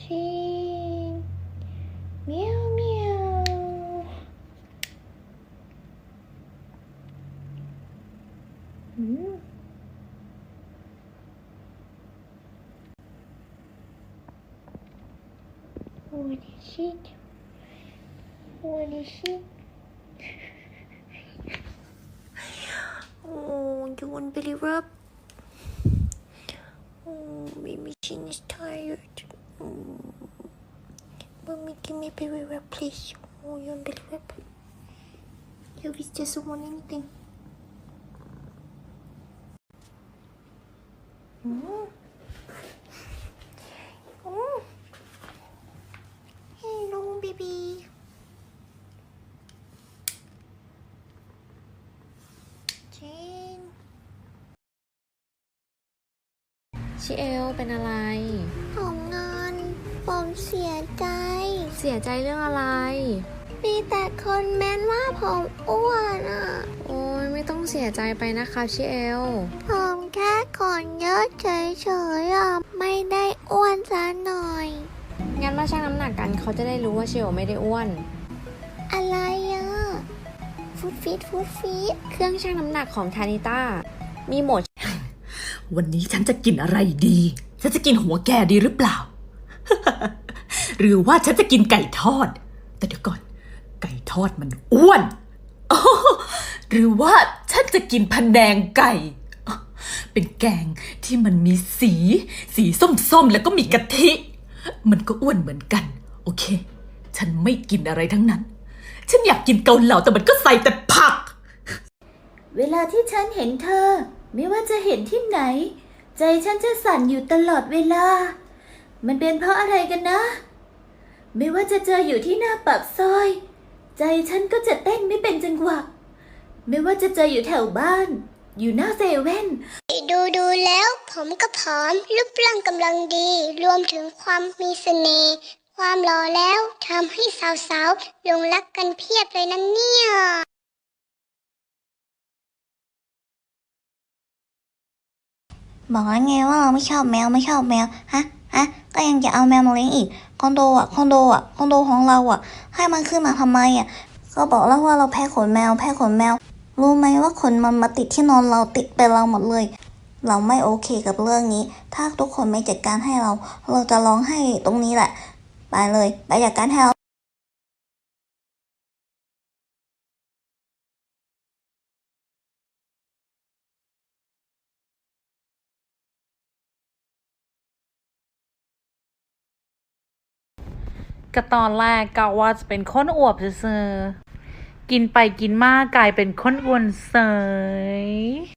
ชิ What is it? What is it? Oh, you won't Rub? Oh, baby, she is tired. Oh. Mommy, give me baby Rub, please. Oh, you won't believe it. You just want anything. Mm. ชิเอลเป็นอะไรผมงานผมเสียใจ เสียใจเรื่องอะไร มีแต่คนแม้นว่าผมอ้วนอะ โอ้ยไม่ต้องเสียใจไปนะคะชิเอล ผมแค่ขนเยอะเฉยๆอะไม่ได้อ้วนซะหน่อย งั้นมาชั่งน้ำหนักกันเขาจะได้รู้ว่าชิเอลไม่ได้อ้วน อะไรอะฟุตฟิตฟุตฟิตเครื่องชั่งน้ำหนักของทานิต้ามีโหมด วันนี้ฉันจะกินอะไรดี ฉันจะกินหัวแกดีหรือเปล่า หรือว่าฉันจะกินไก่ทอด แต่เดี๋ยวก่อน ไก่ทอดมันอ้วนหรือว่าฉันจะกินพะแนงไก่ เป็นแกงที่มันมีสี สีส้มๆ แล้วก็มีกะทิ มันก็อ้วนเหมือนกัน โอเค ฉันไม่กินอะไรทั้งนั้น ฉันอยากกินเกาเหลาแต่มันก็ใส่แต่ผัก เวลาที่ฉันเห็นเธอ ไม่ว่าจะเห็นที่ไหน ใจฉันจะสั่นอยู่ตลอดเวลา มันเป็นเพราะอะไรกันนะ ไม่ว่าจะเจออยู่ที่หน้าปากซอย ใจฉันก็จะเต้นไม่เป็นจังหวะ ไม่ว่าจะเจออยู่แถวบ้าน อยู่หน้าเซเว่นดูดูแล้วผมก็ผอมรูปร่างกำลังดี รวมถึงความมีเสน่ห์ความหล่อแล้วทำให้สาวๆหลงรักกันเพียบเลยนะเนี่ย บอกแล้วไงว่าเราไม่ชอบแมวไม่ชอบแมวฮะฮะก็ยังจะเอาแมวมาเลี้ยงอีกคอนโดอะคอนโดอะคอนโดของเราอะ ให้มันขึ้นมาทำไมอะก็บอกแล้วว่าเราแพ้ขนแมว แพ้ขนแมว รู้ไหมว่าขนมันมาติดที่นอนเราติดเป็นเราหมดเลย เราไม่โอเคกับเรื่องนี้ ถ้าทุกคนไม่จัดการให้เรา เราจะร้องไห้ตรงนี้แหละ ไปเลยไปจัดการให้เรา ก็ตอนแรกกะว่าจะเป็นคนอวบเซอกินไปกินมากกลายเป็นคนอ้วนเสย